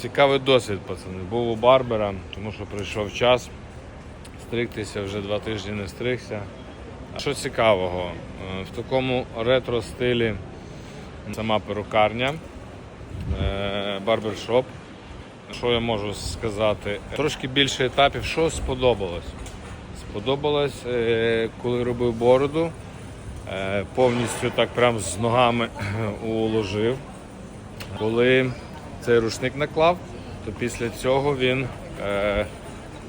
Цікавий досвід, пацани. Був у Барбера, тому що прийшов час. Стригтися вже два тижні не стригся. Що цікавого, е, в такому ретро стилі сама перукарня, е, барбершоп. Що я можу сказати? Трошки більше етапів. Що сподобалось? Сподобалось, е, коли робив бороду, повністю так прям з ногами уложив. Коли цей рушник наклав, то після цього він е,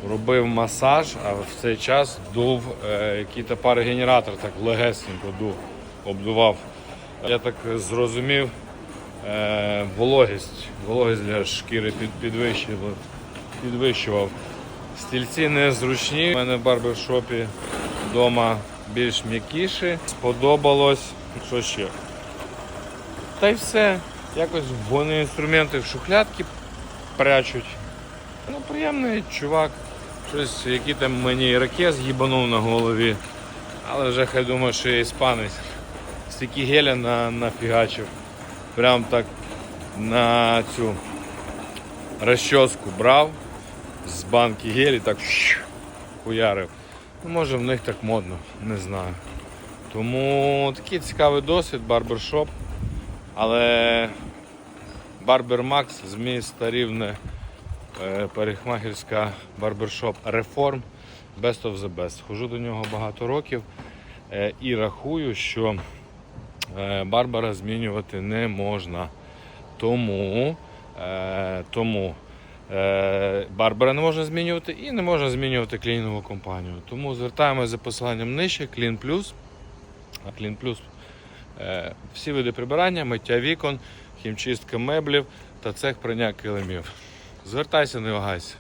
робив масаж, а в цей час дув е, який-то парогенератор, так легесенько дув, обдував. Я так зрозумів, е, вологість, вологість для шкіри під, підвищував, підвищував. Стільці незручні. У мене в барбершопі вдома більш м'якіші. Сподобалось. Що ще? Та й все. Якось вони інструменти в шухлядки прячуть. Ну, приємний чувак. Щось, який там мені ірокез їбанув на голові. Але вже хай думає, що я іспанець. Стільки геля на, нафігачив. Прям так на цю розчоску брав з банки гелі, так хуярив. Ну, може в них так модно, не знаю. Тому такий цікавий досвід, барбершоп. Але Барбер Макс з міста Рівне, е, парикмахерська барбершоп Reform Best of the Best. Хожу до нього багато років е, і рахую, що е, Барбара змінювати не можна. Тому, тому Барбара не можна змінювати і не можна змінювати клінінгову компанію. Тому звертаємося за посиланням нижче. А Clean Plus Е, Всі види прибирання, миття вікон, хімчистка меблів та цех прання килимів. Звертайся, не вагайся.